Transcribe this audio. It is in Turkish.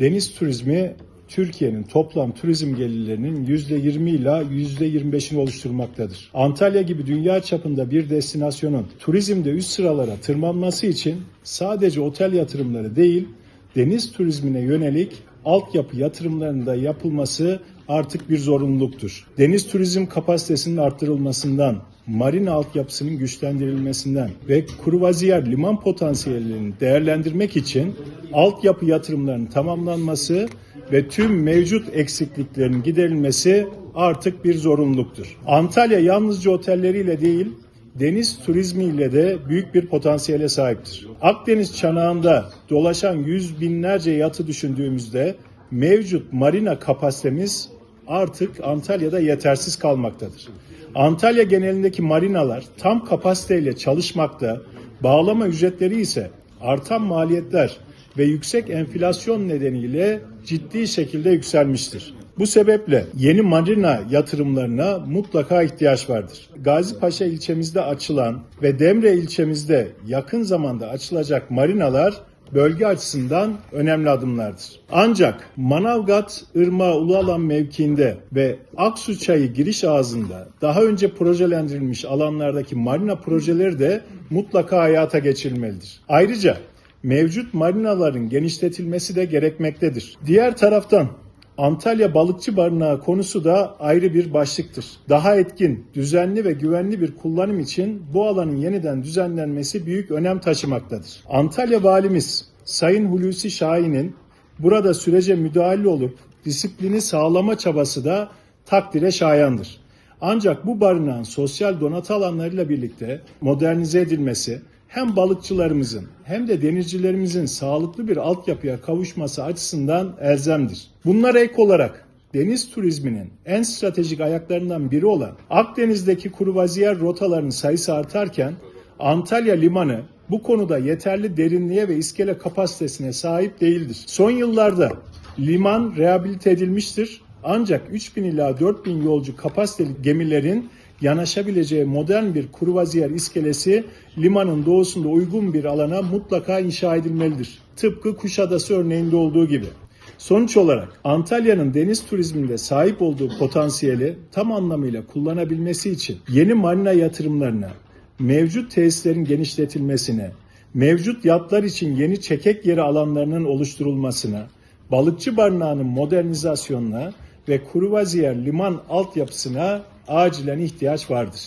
Deniz turizmi Türkiye'nin toplam turizm gelirlerinin %20 ila %25'ini oluşturmaktadır. Antalya gibi dünya çapında bir destinasyonun turizmde üst sıralara tırmanması için sadece otel yatırımları değil, deniz turizmine yönelik altyapı yatırımlarının da yapılması artık bir zorunluluktur. Deniz turizm kapasitesinin arttırılmasından, marina altyapısının güçlendirilmesinden ve kruvaziyer liman potansiyelini değerlendirmek için altyapı yatırımlarının tamamlanması ve tüm mevcut eksikliklerin giderilmesi artık bir zorunluluktur. Antalya yalnızca otelleriyle değil, deniz turizmiyle de büyük bir potansiyele sahiptir. Akdeniz çanağında dolaşan yüz binlerce yatı düşündüğümüzde mevcut marina kapasitemiz artık Antalya'da yetersiz kalmaktadır. Antalya genelindeki marinalar tam kapasiteyle çalışmakta, bağlama ücretleri ise artan maliyetler ve yüksek enflasyon nedeniyle ciddi şekilde yükselmiştir. Bu sebeple yeni marina yatırımlarına mutlaka ihtiyaç vardır. Gazipaşa ilçemizde açılan ve Demre ilçemizde yakın zamanda açılacak marinalar bölge açısından önemli adımlardır. Ancak Manavgat Irmağı Ulualan mevkiinde ve Aksu Çayı giriş ağzında daha önce projelendirilmiş alanlardaki marina projeleri de mutlaka hayata geçirilmelidir. Ayrıca mevcut marinaların genişletilmesi de gerekmektedir. Diğer taraftan Antalya Balıkçı Barınağı konusu da ayrı bir başlıktır. Daha etkin, düzenli ve güvenli bir kullanım için bu alanın yeniden düzenlenmesi büyük önem taşımaktadır. Antalya Valimiz Sayın Hulusi Şahin'in burada sürece müdahale olup disiplini sağlama çabası da takdire şayandır. Ancak bu barınağın sosyal donatı alanlarıyla birlikte modernize edilmesi hem balıkçılarımızın hem de denizcilerimizin sağlıklı bir altyapıya kavuşması açısından elzemdir. Bunlara ek olarak deniz turizminin en stratejik ayaklarından biri olan Akdeniz'deki kruvaziyer rotalarının sayısı artarken Antalya Limanı bu konuda yeterli derinliğe ve iskele kapasitesine sahip değildir. Son yıllarda liman rehabilite edilmiştir ancak 3000 ila 4000 yolcu kapasiteli gemilerin yanaşabileceği modern bir kruvaziyer iskelesi limanın doğusunda uygun bir alana mutlaka inşa edilmelidir. Tıpkı Kuşadası örneğinde olduğu gibi. Sonuç olarak Antalya'nın deniz turizminde sahip olduğu potansiyeli tam anlamıyla kullanabilmesi için yeni marina yatırımlarına, mevcut tesislerin genişletilmesine, mevcut yatlar için yeni çekek yeri alanlarının oluşturulmasına, balıkçı barınağının modernizasyonuna ve kruvaziyer liman altyapısına acilen ihtiyaç vardır.